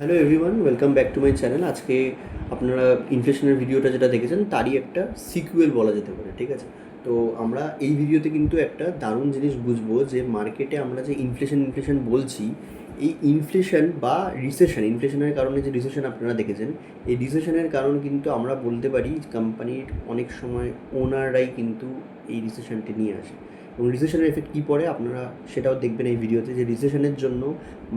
Hello everyone welcome back to my channel আজকে আপনারা ইনফ্লেশনের ভিডিওটা যেটা দেখেছেন, তারই একটা সিকুয়েল বলা যেতে পারে, ঠিক আছে? তো আমরা এই ভিডিওতে কিন্তু একটা দারুণ জিনিস বুঝব যে মার্কেটে আমরা যে ইনফ্লেশন ইনফ্লেশন বলছি, এই ইনফ্লেশন বা রিসেশন ইনফ্লেশনের কারণে যে রিসেশন আপনারা দেখেছেন, এই রিসেশনের কারণ কিন্তু আমরা বলতে পারি কোম্পানির অনেক সময় ওনাররাই কিন্তু এই রিসেশনটি নিয়ে আসে। এবং রিসেশনের এফেক্ট কী পড়ে আপনারা সেটাও দেখবেন এই ভিডিওতে যে রিসেশনের জন্য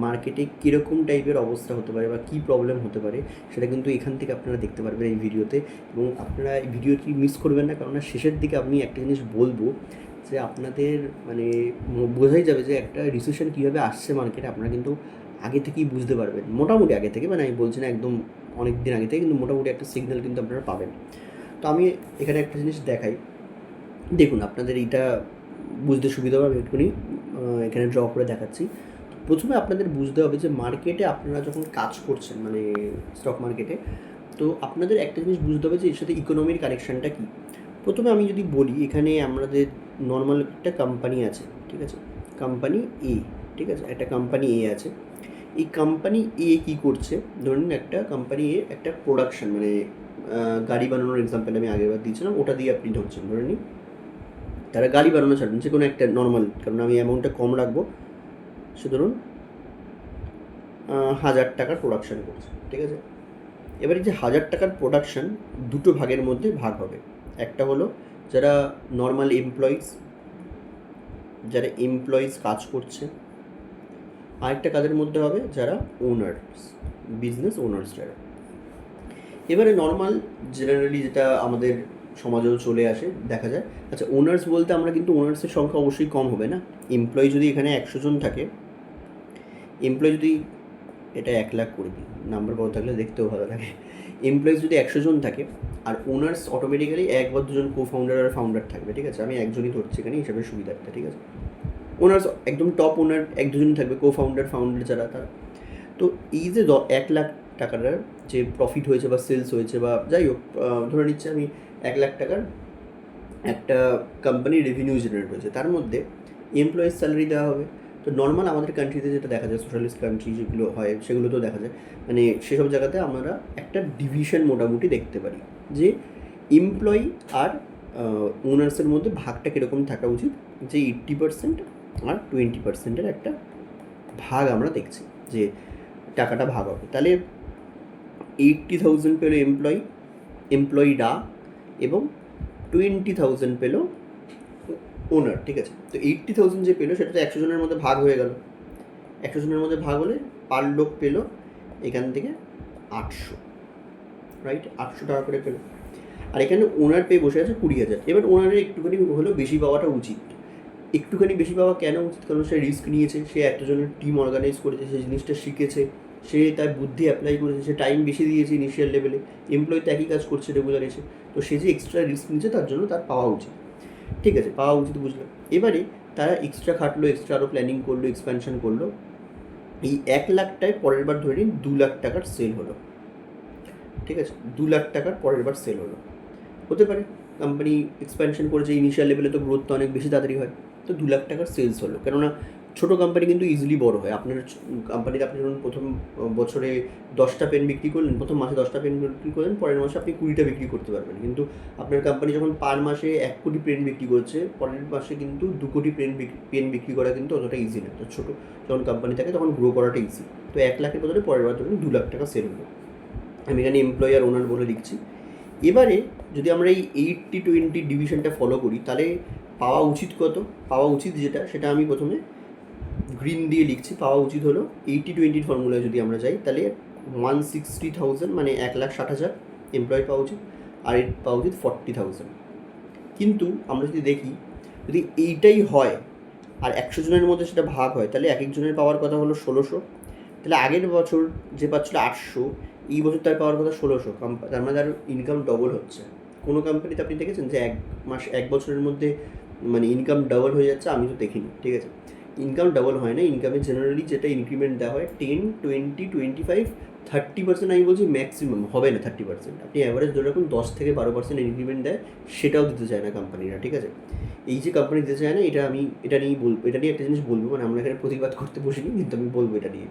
মার্কেটে কীরকম টাইপের অবস্থা হতে পারে বা কী প্রবলেম হতে পারে সেটা কিন্তু এখান থেকে আপনারা দেখতে পারবেন এই ভিডিওতে এবং আপনারা এই ভিডিওটি মিস করবেন না? কারণ শেষের দিকে আমি একটা জিনিস বলব যে আপনাদের মানে বোঝাই যাবে যে একটা রিসেশন কীভাবে আসছে মার্কেটে আপনারা কিন্তু আগে থেকেই বুঝতে পারবেন। মোটামুটি আগে থেকে মানে আমি বলছি না একদম অনেক দিন আগে থেকে, কিন্তু মোটামুটি একটা সিগন্যাল কিন্তু আপনারা পাবেন। তো আমি এখানে একটা জিনিস দেখাই। দেখুন, আপনাদের এইটা বুঝতে সুবিধা হবে একটুখানি এখানে ড্র করে দেখাচ্ছি। প্রথমে আপনাদের বুঝতে হবে যে মার্কেটে আপনারা যখন কাজ করছেন মানে স্টক মার্কেটে তো আপনাদের একটা জিনিস বুঝতে হবে যে এর সাথে ইকোনমির কানেকশানটা কী। প্রথমে আমি যদি বলি, এখানে আমাদের নর্মাল একটা কোম্পানি আছে, ঠিক আছে? কোম্পানি এ ঠিক আছে? একটা কোম্পানি এ আছে। এই কোম্পানি এ কী করছে? ধরুন একটা কোম্পানি এ একটা প্রোডাকশন মানে গাড়ি বানানোর এক্সাম্পল আমি আগেরবার দিয়েছিলাম, ওটা দিয়ে আপনি ধরছেন, ধরে নিন। তারা গাড়ি বানানো ছাড়বেন যে কোনো একটা নর্মাল কারণ আমি অ্যামাউন্টটা কম রাখব। সে ধরুন হাজার টাকার প্রোডাকশান করছে, ঠিক আছে? এবারে যে হাজার টাকার প্রোডাকশান দুটো ভাগের মধ্যে ভাগ হবে। একটা হলো যারা নর্মাল এমপ্লয়িজ যারা এমপ্লয়িজ কাজ করছে। আরেকটা কাজের মধ্যে হবে যারা ওনার্স বিজনেস ওনার্স যারা। এবারে নর্মাল জেনারেলি যেটা আমাদের সমাজেও চলে আসে, দেখা যায়। আচ্ছা ওনার্স বলতে আমরা কিন্তু ওনার্সের সংখ্যা অবশ্যই কম হবে না? এমপ্লয়ি যদি এখানে একশো জন থাকে এমপ্লয়ি যদি এটা এক লাখ করে দিই নাম্বার বড় থাকলে দেখতেও ভালো লাগে। এমপ্লয়িজ যদি একশো জন থাকে, আর ওনার্স অটোমেটিক্যালি এক বা দুজন কো ফাউন্ডার আর ফাউন্ডার থাকবে, ঠিক আছে? আমি একজনই ধরছি এখানে হিসাবে সুবিধার্থে ঠিক আছে? ওনার্স একদম টপ ওনার এক দুজন থাকবে কো ফাউন্ডার ফাউন্ডার যারা, তারা। তো এই যে এক লাখ টাকার যে প্রফিট হয়েছে বা সেলস হয়েছে বা যাই হোক ধরে নিচ্ছে আমি এক লাখ টাকার একটা কোম্পানির রেভিনিউ জেনারেট হয়েছে। তার মধ্যে এমপ্লয়িজ স্যালারি দেওয়া হবে। তো নর্মাল আমাদের কান্ট্রিতে যেটা দেখা যায় সোশ্যালিস্ট কান্ট্রি যেগুলো হয়, সেগুলোতেও দেখা যায়। মানে সেসব জায়গাতে আমরা একটা ডিভিশন মোটামুটি দেখতে পারি যে এমপ্লয়ি আর ওনার্সের মধ্যে ভাগটা কীরকম থাকা উচিত? যে এইট্টি পার্সেন্ট আর টোয়েন্টি পার্সেন্টের একটা ভাগ আমরা দেখছি যে টাকাটা ভাগ হবে। তাহলে এইট্টি থাউজেন্ড পেল এমপ্লয়ি এমপ্লয়িরা এবং টোয়েন্টি থাউজেন্ড পেল ওনার ঠিক আছে? তো এইট্টি থাউজেন্ড যে পেল সেটা তো একশো জনের মধ্যে ভাগ হয়ে গেল। একশো জনের মধ্যে ভাগ হলে পার লোক পেল এখান থেকে আটশো রাইট আটশো টাকা করে পেল। আর এখানে ওনার পেয়ে বসে আছে কুড়ি হাজার। এবার ওনারের একটুখানি হলেও বেশি পাওয়াটা উচিত। একটুখানি বেশি পাওয়া কেন উচিত? কারণ সে রিস্ক নিয়েছে, সে এতজনের টিম অর্গানাইজ করেছে, সে জিনিসটা শিখেছে। সে তার বুদ্ধি অ্যাপ্লাই করেছে, সে টাইম বেশি দিয়েছে ইনিশিয়াল লেভেলে এমপ্লয় তো একই কাজ করছে রেগুলার এসে। তো সে যে এক্সট্রা রিস্ক নিচ্ছে তার জন্য তার পাওয়া উচিত। ঠিক আছে, পাওয়া উচিত বুঝলাম। এবারে তারা এক্সট্রা খাটলো এক্সট্রা আরও প্ল্যানিং করল এক্সপ্যানশন করল। এই এক লাখটায় পরের বার ধরে নিন দু লাখ টাকার সেল হলো। ঠিক আছে, দু লাখ টাকার পরের বার সেল হলো। হতে পারে কোম্পানি এক্সপ্যানশন করেছে ইনিশিয়াল লেভেলে তো গ্রোথ তো অনেক বেশি তাড়াতাড়ি হয়। তো দু লাখ টাকার সেলস হলো। কেননা ছোটো কোম্পানি কিন্তু ইজিলি বড় হয়। আপনার কোম্পানিতে আপনি ধরুন প্রথম বছরে দশটা পেন বিক্রি করলেন, প্রথম মাসে দশটা পেন বিক্রি করলেন, পরের মাসে আপনি কুড়িটা বিক্রি করতে পারবেন। কিন্তু আপনার কোম্পানি যখন পার মাসে এক কোটি পেন বিক্রি করছে, পরের মাসে কিন্তু দু কোটি পেন পেন বিক্রি করা কিন্তু অতটা ইজি না। তো ছোটো যখন কোম্পানি থাকে তখন গ্রো করাটা ইজি তো এক লাখের বদলে পরের বার ধরুন দু লাখ টাকা সেল হলো। আমি এখানে এমপ্লয়ার ওনার বলে লিখছি। এবারে যদি আমরা এই এইটটি টোয়েন্টি ডিভিশনটা ফলো করি, তাহলে পাওয়া উচিত কত? পাওয়া উচিত যেটা, সেটা আমি প্রথমে গ্রিন দিয়ে লিখছি, পাওয়া উচিত হলো এইটটি টোয়েন্টির ফর্মুলায় যদি আমরা যাই তাহলে ওয়ান সিক্সটি থাউজেন্ড মানে এক লাখ ষাট হাজার এমপ্লয় পাওয়া উচিত, আর এর পাওয়া উচিত ফর্টি থাউজেন্ড কিন্তু আমরা যদি দেখি, যদি এইটাই হয়, আর একশো জনের মধ্যে সেটা ভাগ হয়, তাহলে এক একজনের পাওয়ার কথা হলো ষোলোশো। তাহলে আগের বছর যে পাচ্ছিল আটশো, এই বছর তার পাওয়ার কথা ষোলোশো তার মানে তার ইনকাম ডবল হচ্ছে। কোনো কোম্পানিতে আপনি দেখেছেন যে এক মাস, এক বছরের মধ্যে মানে ইনকাম ডাবল হয়ে যাচ্ছে? আমি তো দেখিনি, ঠিক আছে? ইনকাম ডাবল হয় না ইনকামে জেনারেলি যেটা ইনক্রিমেন্ট দেওয়া হয় ten twenty twenty five thirty percent আমি বলছি ম্যাক্সিমাম হবে না থার্টি পার্সেন্ট আপনি অ্যাভারেজ ধরে রাখুন দশ থেকে বারো পার্সেন্ট ইনক্রিমেন্ট দেয়, সেটাও দিতে চায় না কোম্পানিরা ঠিক আছে? এই যে কোম্পানি দিতে চায় না, এটা আমি, এটা নিয়েই বলব এটা নিয়ে একটা জিনিস বলব মানে আমরা এখানে প্রতিবাদ করতে বসিনি, কিন্তু আমি বলব এটা নিয়ে।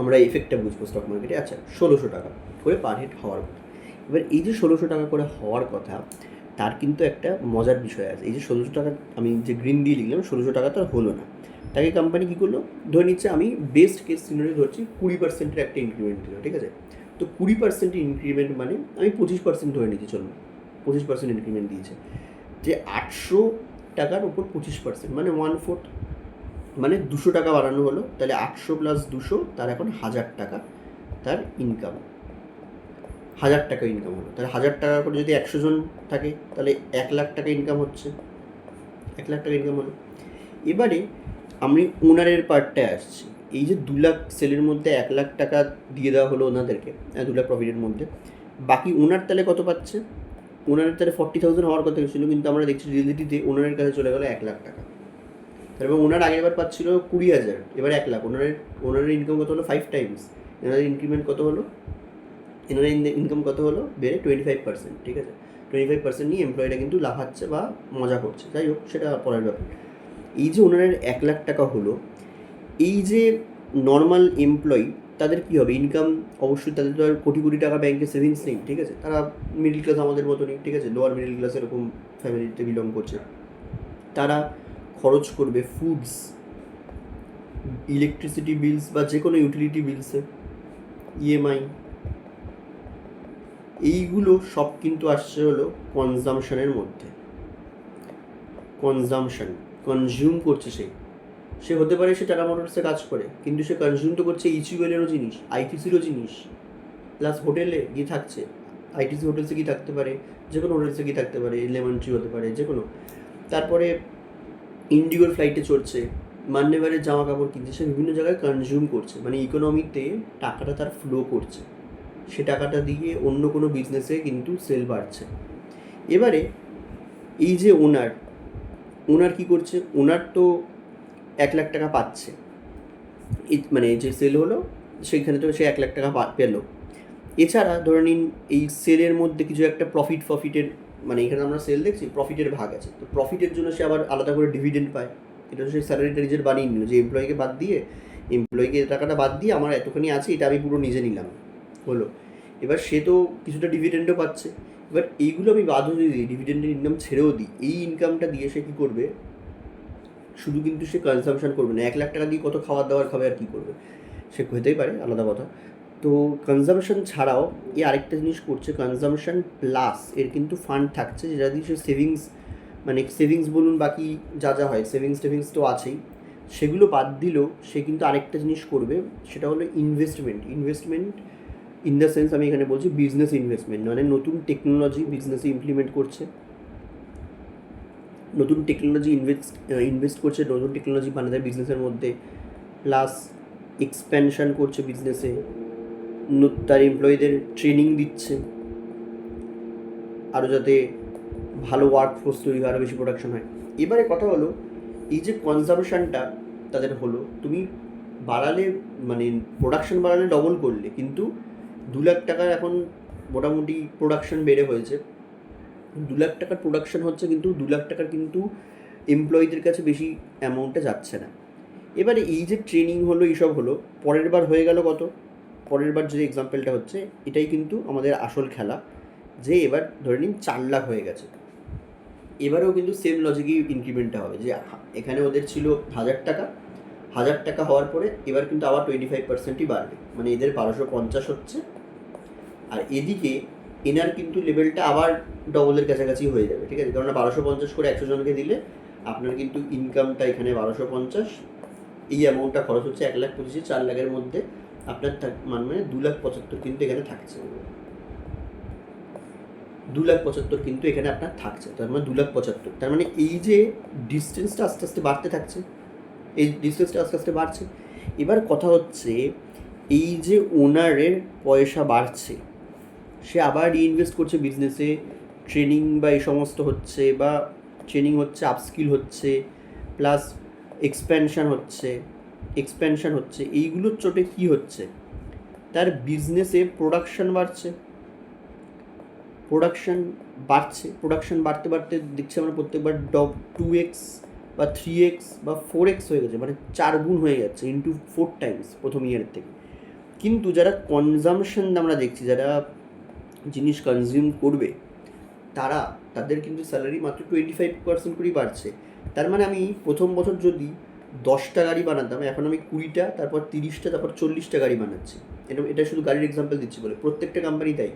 আমরা এফেক্টটা বুঝব স্টক মার্কেটে আচ্ছা ষোলোশো টাকা করে পার হেড হওয়ার কথা। এবার এই যে ষোলোশো টাকা করে হওয়ার কথা তার কিন্তু একটা মজার বিষয় আছে। এই যে ষোলোশো টাকা আমি যে গ্রিন দিয়ে লিখলাম, ষোলোশো টাকা তো আর হলো না। তাকে কোম্পানি কী করল? ধরে নিচ্ছে আমি বেস্ট কেস সিনারি ধরছি, কুড়ি পার্সেন্টের একটা ইনক্রিমেন্ট দিল, ঠিক আছে? তো কুড়ি পার্সেন্টের ইনক্রিমেন্ট মানে আমি পঁচিশ পার্সেন্ট ধরে নিচ্ছি চলুন। পঁচিশ পার্সেন্ট ইনক্রিমেন্ট দিয়েছে। যে আটশো টাকার উপর পঁচিশ পার্সেন্ট মানে ওয়ান ফোর্থ মানে দুশো টাকা বাড়ানো হলো, তাহলে আটশো প্লাস দুশো, তার এখন হাজার টাকা তার ইনকাম হাজার টাকা ইনকাম হলো। তাহলে হাজার টাকা করে যদি একশো জন থাকে তাহলে এক লাখ টাকা ইনকাম হচ্ছে। এক লাখ টাকা ইনকাম হলো। এবারে আমি ওনারের পার্টটায় আসছি। এই যে দু লাখ সেলের মধ্যে এক লাখ টাকা দিয়ে দেওয়া হলো ওনাদেরকে আহ, দু লাখ প্রফিটের মধ্যে। বাকি ওনার তাহলে কত পাচ্ছে? ওনারের তাহলে ফর্টি থাউজেন্ড হওয়ার কথা ছিল কিন্তু আমরা দেখছি রিয়েলিটিতে ওনারের কাছে চলে গেলো এক লাখ টাকা। তারপর ওনার আগের বার পাচ্ছিল কুড়ি হাজার এবার এক লাখ। ওনারের ওনারের ইনকাম কত হলো? ফাইভ টাইমস এনাদের ইনক্রিমেন্ট কত হলো? এনাদের ইনকাম কত হলো? বেড়ে টোয়েন্টি ফাইভ পার্সেন্ট ঠিক আছে? টোয়েন্টি ফাইভ পার্সেন্ট নিয়ে এমপ্লয়িরা কিন্তু লাফাচ্ছে বা মজা করছে। যাই হোক, সেটা পরের ব্যাপার। এই যে ওনারের এক লাখ টাকা হলো, এই যে নর্মাল এমপ্লয়ি তাদের কী হবে? ইনকাম অবশ্যই তাদের তো আর কোটি কোটি টাকা ব্যাংকে সেভিংস নেই, ঠিক আছে? তারা মিডিল ক্লাস আমাদের মতনই, ঠিক আছে? লোয়ার মিডিল ক্লাস এরকম ফ্যামিলিতে বিলং করছে। তারা খরচ করবে ফুডস ইলেকট্রিসিটি বিলস বা যে কোনো ইউটিলিটি বিলসে ইএমআই এইগুলো সব কিন্তু আসছে হলো কনজামশনের মধ্যে। কনজামশন কনজিউম করছে সে। সে হতে পারে সে টাটা মোটরসে কাজ করে, কিন্তু সে কনজিউম তো করছে ইচিওয়েলেরও জিনিস আইটিসিরও জিনিস। প্লাস হোটেলে গিয়ে থাকছে। আইটিসি হোটেলসে গিয়ে থাকতে পারে যে কোনো হোটেলসে গিয়ে থাকতে পারে লেমন ট্রি হতে পারে যে কোনো তারপরে ইন্ডিগোর ফ্লাইটে চড়ছে মান্যেবারের জামা কাপড় কিনছে, সে বিভিন্ন জায়গায় কনজিউম করছে। মানে ইকোনমিতে টাকাটা তার ফ্লো করছে। সে টাকাটা দিয়ে অন্য কোনো বিজনেসে কিন্তু সেল বাড়ছে। এবারে এই যে ওনার ওনার কি করছে? ওনার তো এক লাখ টাকা পাচ্ছে। মানে যে সেল হলো, সেইখানে তো সে এক লাখ টাকা পেল। এছাড়া ধরে নিন, এই সেলের মধ্যে কিছু একটা প্রফিট প্রফিটের মানে এখানে আমরা সেল দেখছি প্রফিটের ভাগ আছে। তো প্রফিটের জন্য সে আবার আলাদা করে ডিভিডেন্ড পায়। এটা সে স্যালারিটা নিজের বানিয়ে নিল। যে এমপ্লয়িকে বাদ দিয়ে এমপ্লয়িকে টাকাটা বাদ দিয়ে আমার এতখানি আছে, এটা আমি পুরো নিজে নিলাম। হলো। এবার সে তো কিছুটা ডিভিডেন্ডও পাচ্ছে। এবার এইগুলো আমি বাদও যদি দিই ডিভিডেন্ডের ইনকাম ছেড়েও দিই। এই ইনকামটা দিয়ে সে কী করবে? শুধু কিন্তু সে কনজামশন করবে না, এক লাখ টাকা দিয়ে কত খাবার দাবার খাবে আর কী করবে? সে হতেই পারে, আলাদা কথা। তো কনজামশন ছাড়াও এ আরেকটা জিনিস করছে কনজামশন প্লাস এর কিন্তু ফান্ড থাকছে, যেটা দিয়ে সে সেভিংস মানে সেভিংস বলুন বাকি যা যা হয় সেভিংস টেভিংস তো আছেই। সেগুলো বাদ দিলেও সে কিন্তু আরেকটা জিনিস করবে, সেটা হলো investment investment in the sense আমি এখানে বলছি বিজনেস ইনভেস্টমেন্ট মানে নতুন টেকনোলজি বিজনেসে ইমপ্লিমেন্ট করছে। নতুন টেকনোলজি ইনভেস্ট ইনভেস্ট করছে, নতুন টেকনোলজি বানাতে বিজনেসের মধ্যে। প্লাস এক্সপ্যানশন করছে বিজনেসে তার এমপ্লয়ীদের ট্রেনিং দিচ্ছে। আরও যাতে ভালো ওয়ার্ক ফোর্স তৈরি হয় আরও বেশি প্রোডাকশন হয়। এবারে কথা হলো, এই যে কনজামশনটা তাদের হলো, তুমি বাড়ালে মানে প্রোডাকশন বাড়ালে ডবল করলে, কিন্তু দু লাখ টাকার এখন মোটামুটি প্রোডাকশন বেড়ে হয়েছে। দু লাখ টাকার প্রোডাকশন হচ্ছে কিন্তু দু লাখ টাকার কিন্তু এমপ্লয়ীদের কাছে বেশি অ্যামাউন্টটা যাচ্ছে না। এবারে এই যে ট্রেনিং হলো, এইসব হলো, পরের বার হয়ে গেল কত? পরের বার যে এক্সাম্পলটা হচ্ছে, এটাই কিন্তু আমাদের আসল খেলা। যে এবার ধরে নিন চার লাখ হয়ে গেছে। এবারেও কিন্তু সেম লজিকই ইনক্রিমেন্টটা হবে। যে এখানে ওদের ছিল হাজার টাকা। হাজার টাকা হওয়ার পরে এবার কিন্তু আবার টোয়েন্টি ফাইভ পার্সেন্টই বাড়বে। মানে এদের বারোশো পঞ্চাশ হচ্ছে। আর এদিকে এনার কিন্তু লেভেলটা আবার ডবলের কাছাকাছি হয়ে যাবে, ঠিক আছে? কারণ বারোশো পঞ্চাশ করে একশো জনকে দিলে আপনার কিন্তু ইনকামটা এখানে বারোশো পঞ্চাশ। এই অ্যামাউন্টটা খরচ হচ্ছে এক লাখ পঁচিশে, চার লাখের মধ্যে আপনার থাক- মানে দু লাখ পঁচাত্তর কিন্তু এখানে থাকছে। দু লাখ পঁচাত্তর কিন্তু এখানে আপনার থাকছে, তার মানে দু লাখ পঁচাত্তর। তার মানে এই যে ডিস্টেন্সটা আস্তে আস্তে বাড়তে থাকছে, এই ডিস্টেন্সটা আস্তে আস্তে বাড়ছে। এবার কথা হচ্ছে, এই যে ওনারের পয়সা বাড়ছে সে আবার রিইনভেস্ট করছে বিজনেসে ট্রেনিং বা এই সমস্ত হচ্ছে বা ট্রেনিং হচ্ছে আপস্কিল হচ্ছে প্লাস এক্সপ্যানশন হচ্ছে এক্সপ্যানশন হচ্ছে। এইগুলোর চোটে কী হচ্ছে? তার বিজনেসে প্রোডাকশান বাড়ছে। প্রোডাকশান বাড়ছে। প্রোডাকশন বাড়তে বাড়তে দেখছি আমরা প্রত্যেকবার ডব টু এক্স বা থ্রি এক্স বা ফোর এক্স হয়ে গেছে মানে চার গুণ হয়ে যাচ্ছে ইন্টু ফোর টাইমস প্রথম ইয়ারের থেকে। কিন্তু যারা কনজামশন আমরা দেখছি, যারা জিনিস কনজিউম করবে, তারা, তাদের কিন্তু স্যালারি মাত্র টোয়েন্টি ফাইভ পার্সেন্ট করেই বাড়ছে। তার মানে আমি প্রথম বছর যদি দশটা গাড়ি বানাতাম, এখন আমি কুড়িটা, তারপর তিরিশটা, তারপর চল্লিশটা গাড়ি বানাচ্ছি। এটা এটা শুধু গাড়ির এক্সাম্পল দিচ্ছি বলে। প্রত্যেকটা কোম্পানি তাই।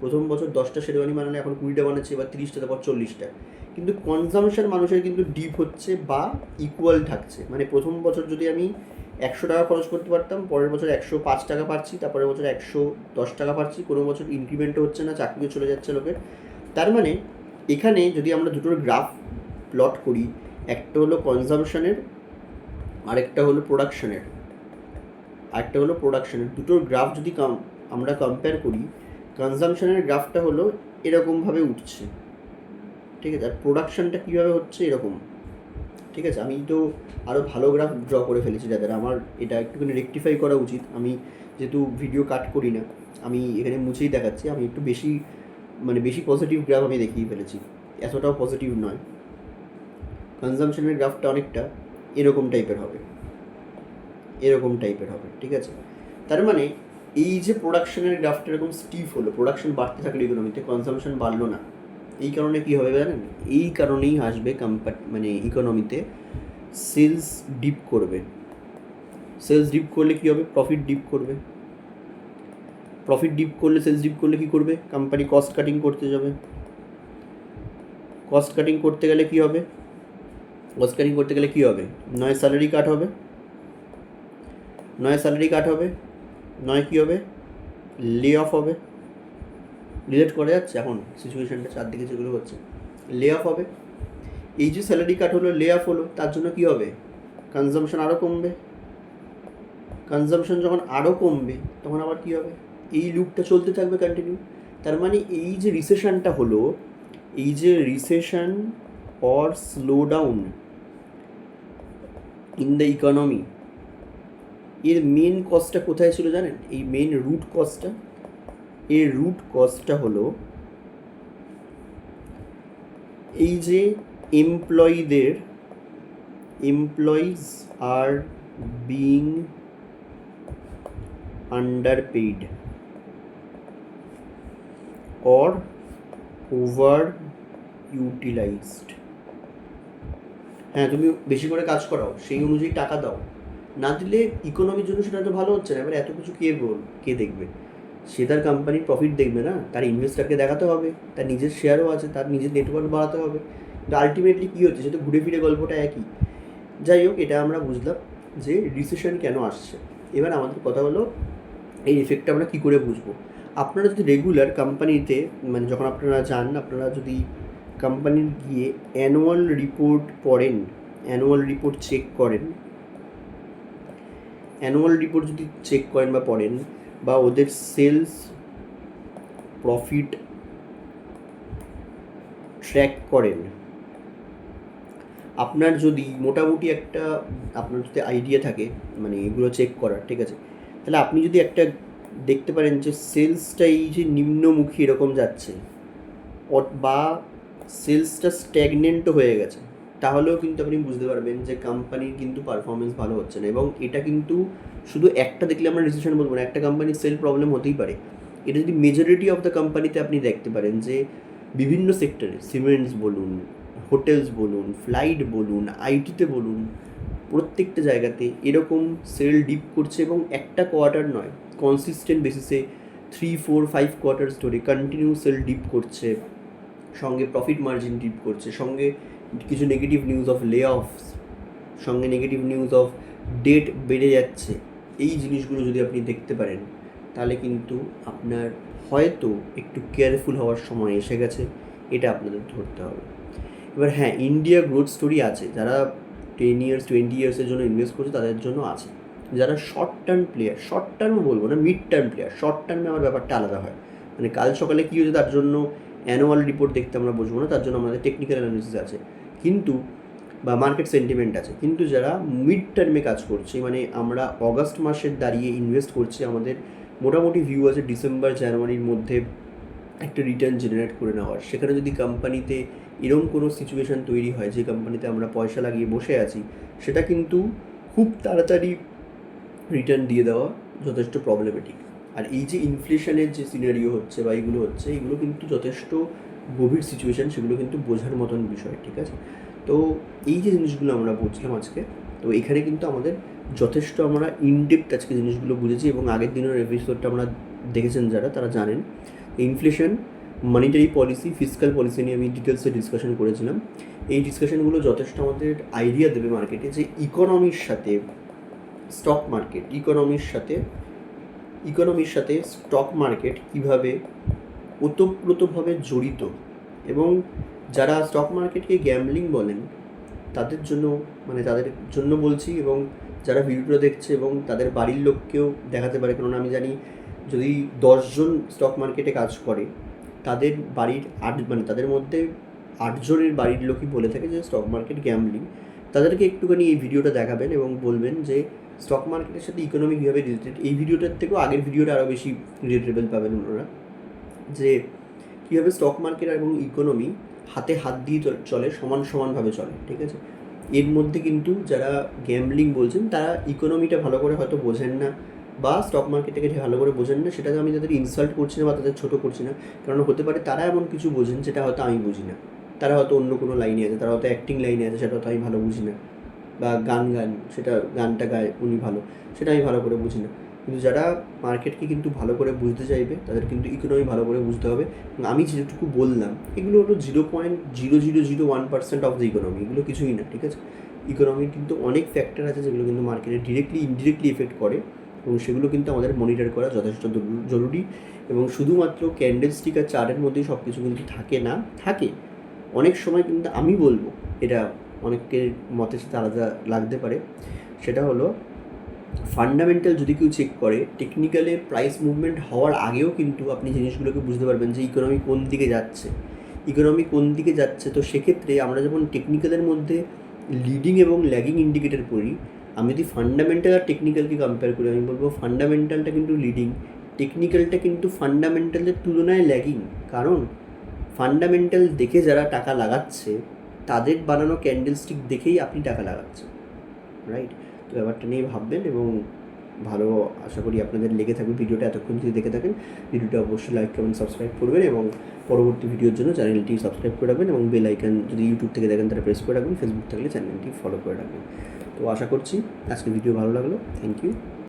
প্রথম বছর দশটা শেরওয়ানি বানালে, এখন কুড়িটা বানাচ্ছে, এবার তিরিশটা, তারপর চল্লিশটা। কিন্তু কনজামশন মানুষের কিন্তু ডিপ হচ্ছে বা ইকুয়াল থাকছে। মানে প্রথম বছর যদি আমি একশো টাকা খরচ করতে পারতাম, পরের বছর একশো পাঁচ টাকা পাচ্ছি তারপরের বছর একশো দশ টাকা পাচ্ছি কোনো বছর ইনক্রিমেন্টও হচ্ছে না, চাকরিও চলে যাচ্ছে লোকের। তার মানে এখানে যদি আমরা দুটোর গ্রাফ প্লট করি, একটা হলো কনজামশনের আরেকটা হলো প্রোডাকশনের আরেকটা হলো প্রোডাকশনের দুটোর গ্রাফ যদি কাম আমরা কম্পেয়ার করি কনজামশনের গ্রাফটা হলো এরকমভাবে উঠছে। ঠিক আছে? আর প্রোডাকশানটা কীভাবে হচ্ছে এরকম। ঠিক আছে, আমি তো আরও ভালো গ্রাফ ড্র করে ফেলেছি যাদের আমার এটা একটুখানি রেকটিফাই করা উচিত। আমি যেহেতু ভিডিও কাট করি না, আমি এখানে মুছেই দেখাচ্ছি। আমি একটু বেশি মানে বেশি পজিটিভ গ্রাফ আমি দেখিয়ে ফেলেছি। এতটাও পজিটিভ নয়। কনজামশনের গ্রাফটা অনেকটা এরকম টাইপের হবে। এরকম টাইপের হবে, ঠিক আছে? তার মানে এই যে প্রোডাকশনের গ্রাফটা এরকম স্টিফ হলো প্রোডাকশন বাড়তে থাকল ইকোনমিতে কনজামশন বাড়লো না। এই কারণে কী হবে জানেন? এই কারণেই আসবে মানে ইকোনমিতে সেলস ডিপ করবে। সেলস ডিপ করলে কী হবে? প্রফিট ডিপ করবে। প্রফিট ডিপ করলে সেলস ডিপ করলে কী করবে? কোম্পানি কস্ট কাটিং করতে যাবে। কস্ট কাটিং করতে গেলে কী হবে? কস্ট কাটিং করতে গেলে কী হবে? নয় স্যালারি কাট হবে। নয় স্যালারি কাট হবে। নয় কী হবে? লে অফ হবে। রিলেট করা যাচ্ছে এখন সিচুয়েশানটা চারদিকে যেগুলো হচ্ছে। লে অফ হবে। এই যে স্যালারি কাট হলো লে অফ হলো, তার জন্য কী হবে? কনজামশন আরও কমবে। কনজামশন যখন আরও কমবে, তখন আবার কী হবে? এই লুপটা চলতে থাকবে কন্টিনিউ তার মানে এই যে রিসেশনটা হলো, এই যে recession or slow down in the economy এর মেন কজটা কোথায় ছিল জানেন? এই মেন রুট কজটা এর রুট কজটা হলো এই যে এমপ্লয়ীদের employees are being underpaid or overutilised হ্যাঁ তুমি বেশি করে কাজ করাও, সেই অনুযায়ী টাকা দাও। না দিলে ইকোনমির জন্য সেটা তো ভালো হচ্ছে না, এবার এত কিছু কে বল, কে দেখবে? সে তার কোম্পানির প্রফিট দেখবে না, তার ইনভেস্টারকে দেখাতে হবে, তার নিজের শেয়ারও আছে, তার নিজের নেটওয়ার্ক বাড়াতে হবে। কিন্তু আলটিমেটলি কী হচ্ছে সেটা ঘুরে ফিরে গল্পটা একই। যাই হোক, এটা আমরা বুঝলাম যে রিসেশন কেন আসছে। এবার আমাদের কথা হলো, এই এফেক্টটা আমরা কী করে বুঝব? আপনারা যদি রেগুলার কোম্পানিতে মানে যখন আপনারা যান, আপনারা যদি কোম্পানির গিয়ে অ্যানুয়াল রিপোর্ট পড়েন অ্যানুয়াল রিপোর্ট চেক করেন অ্যানুয়াল রিপোর্ট যদি চেক করেন বা পড়েন বা ওদের সেলস প্রফিট ট্র্যাক করেন। আপনার যদি মোটামুটি একটা, আপনার যদি আইডিয়া থাকে মানে এগুলো চেক করার, ঠিক আছে? তাহলে আপনি যদি একটা দেখতে পারেন যে সেলসটা এই যে নিম্নমুখী এরকম যাচ্ছে বা সেলসটা স্ট্যাগনেন্টও হয়ে গেছে তাহলেও কিন্তু আপনি বুঝতে পারবেন যে কোম্পানির কিন্তু পারফরমেন্স ভালো হচ্ছে না এবং এটা কিন্তু শুধু একটা দেখলে আমরা রিসেশন বলব না, একটা কোম্পানির সেল প্রবলেম হতেই পারে। এটা যদি মেজরিটি অফ দ্য কোম্পানিতে আপনি দেখতে পারেন যে বিভিন্ন সেক্টরে সিমেন্টস বলুন হোটেলস বলুন ফ্লাইট বলুন আইটিতে বলুন, প্রত্যেকটা জায়গাতে এরকম সেল ডিপ করছে এবং একটা কোয়ার্টার নয় কনসিস্টেন্ট বেসিসে থ্রি ফোর ফাইভ কোয়ার্টার্স ধরে কন্টিনিউ সেল ডিপ করছে, সঙ্গে প্রফিট মার্জিন ডিপ করছে, সঙ্গে কিছু নেগেটিভ নিউজ অফ লে অফস সঙ্গে নেগেটিভ নিউজ অফ ডেট বেড়ে যাচ্ছে। এই জিনিসগুলো যদি আপনি দেখতে পারেন, তাহলে কিন্তু আপনার হয়তো একটু কেয়ারফুল হওয়ার সময় এসে গেছে, এটা আপনাদের ধরতে হবে। এবার হ্যাঁ ইন্ডিয়া গ্রোথ স্টোরি আছে। যারা টেন ইয়ার্স টোয়েন্টি ইয়ার্সের জন্য ইনভেস্ট করছে, তাদের জন্য আছে। যারা short term player short term বলব না মিড টার্ম প্লেয়ার শর্ট টার্মে আমার ব্যাপারটা আলাদা হয়। মানে কাল সকালে কী হয়েছে, তার জন্য অ্যানুয়াল রিপোর্ট দেখতে আমরা বুঝব না, তার জন্য আমাদের টেকনিক্যাল অ্যানালিসিস আছে। কিন্তু, বা মার্কেট সেন্টিমেন্ট আছে, কিন্তু যারা মিড টার্মে কাজ করছে মানে আমরা অগাস্ট মাসের দাঁড়িয়ে ইনভেস্ট করছি, আমাদের মোটামুটি ভিউ আছে ডিসেম্বর জানুয়ারির মধ্যে একটা রিটার্ন জেনারেট করে নেওয়ার। সেখানে যদি কোম্পানিতে এরকম কোনো সিচুয়েশান তৈরি হয়, যে কোম্পানিতে আমরা পয়সা লাগিয়ে বসে আছি, সেটা কিন্তু খুব তাড়াতাড়ি রিটার্ন দিয়ে দেওয়া যথেষ্ট প্রবলেমেটিক আর এই যে ইনফ্লেশনের যে সিনারিও হচ্ছে, বা এগুলো হচ্ছে এগুলো কিন্তু যথেষ্ট গভীর সিচুয়েশান সেগুলো কিন্তু বোঝার মতন বিষয়, ঠিক আছে? তো এই যে জিনিসগুলো আমরা বুঝলাম আজকে, তো এখানে কিন্তু আমাদের যথেষ্ট আমরা ইনডেপথ আজকে জিনিসগুলো বুঝেছি এবং আগের দিনের এপিসোডটা আমরা দেখেছেন যারা, তারা জানেন। Inflation monetary policy physical policy নিয়ে আমি ডিটেলসে ডিসকাশন করেছিলাম। এই ডিসকাশনগুলো যথেষ্ট আমাদের আইডিয়া দেবে মার্কেটে যে ইকোনমির সাথে স্টক মার্কেট ইকোনমির সাথে ইকোনমির সাথে স্টক মার্কেট কীভাবে ওতপ্রোতভাবে জড়িত এবং যারা স্টক মার্কেটকে গ্যামলিং বলেন, তাদের জন্য মানে তাদের জন্য বলছি এবং যারা ভিডিওটা দেখছে এবং তাদের বাড়ির লোককেও দেখাতে পারে কারণ আমি জানি যদি দশজন স্টক মার্কেটে কাজ করে, তাদের বাড়ির আট মানে তাদের মধ্যে আটজনের বাড়ির লোকই বলে থাকে যে স্টক মার্কেট গ্যামলিং তাদেরকে একটুখানি এই ভিডিওটা দেখাবেন এবং বলবেন যে স্টক মার্কেটের সাথে ইকোনমি কীভাবে রিলেটেড এই ভিডিওটার থেকেও আগের ভিডিওটা আরও বেশি রিলেটেবল পাবেন ওনারা। যে কীভাবে স্টক মার্কেট এবং ইকোনমি হাতে হাত দিয়ে চল- সমান সমানভাবে চলে, ঠিক আছে? এর মধ্যে কিন্তু যারা গ্যামলিং বলছেন, তারা ইকোনমিটা ভালো করে হয়তো বোঝেন না বা স্টক মার্কেটটাকে ভালো করে বোঝেন না, সেটাকে আমি তাদের ইনসাল্ট করছি না বা তাদের ছোটো করছি না। কারণ হতে পারে তারা এমন কিছু বোঝেন যেটা হয়তো আমি বুঝি না। তারা হয়তো অন্য কোনো লাইনে আছে, তারা হয়তো অ্যাক্টিং লাইনে আছে, সেটা হয়তো আমি ভালো বুঝি না। বা গান গান, সেটা গানটা গায় উনি ভালো, সেটা আমি ভালো করে বুঝি না। কিন্তু যারা মার্কেটকে কিন্তু ভালো করে বুঝতে চাইবে, তাদের কিন্তু ইকোনমি ভালো করে বুঝতে হবে। আমি যেটুকু বললাম, এগুলো হলো zero point zero zero zero one percent of the economy এগুলো কিছুই না, ঠিক আছে? ইকোনমির কিন্তু অনেক ফ্যাক্টর আছে যেগুলো কিন্তু মার্কেটে ডিরেক্টলি ইনডিরেক্টলি এফেক্ট করে এবং সেগুলো কিন্তু আমাদের মনিটর করা যথেষ্ট জরুরি। এবং শুধুমাত্র ক্যান্ডেল স্টিক আর চার্টের মধ্যেই সব কিছু কিন্তু থাকে না, থাকে। অনেক সময় কিন্তু আমি বলব, এটা অনেকের মতের সাথে আলাদা লাগতে পারে। সেটা হলো ফান্ডামেন্টাল যদি কেউ চেক করে টেকনিক্যালে প্রাইস মুভমেন্ট হওয়ার আগেও কিন্তু আপনি জিনিসগুলোকে বুঝতে পারবেন যে ইকোনমি কোন দিকে যাচ্ছে। ইকোনমি কোন দিকে যাচ্ছে, তো সেক্ষেত্রে আমরা যখন টেকনিক্যালের মধ্যে লিডিং এবং ল্যাগিং ইন্ডিকেটর পড়ি, আমি যদি ফান্ডামেন্টাল আর টেকনিক্যালকে কম্পেয়ার করি, আমি বলব ফান্ডামেন্টালটা কিন্তু লিডিং টেকনিক্যালটা কিন্তু ফান্ডামেন্টালের তুলনায় ল্যাগিং কারণ ফান্ডামেন্টাল দেখে যারা টাকা লাগাচ্ছে, তাদের বানানো ক্যান্ডেল স্টিক দেখেই আপনি টাকা লাগাচ্ছেন রাইট ব্যাপারটা নিয়ে ভাববেন এবং ভালো আশা করি আপনাদের লেগে থাকবে ভিডিওটা। এতক্ষণ যদি দেখে থাকেন, ভিডিওটা অবশ্যই লাইক কমেন্ট সাবস্ক্রাইব করবেন এবং পরবর্তী ভিডিওর জন্য চ্যানেলটি সাবস্ক্রাইব করে রাখবেন এবং বেল আইকন যদি ইউটিউব থেকে দেখেন তারা প্রেস করে রাখবেন। ফেসবুক থাকলে চ্যানেলটি ফলো করে রাখবেন। তো আশা করছি আজকে ভিডিও ভালো লাগল। Thank you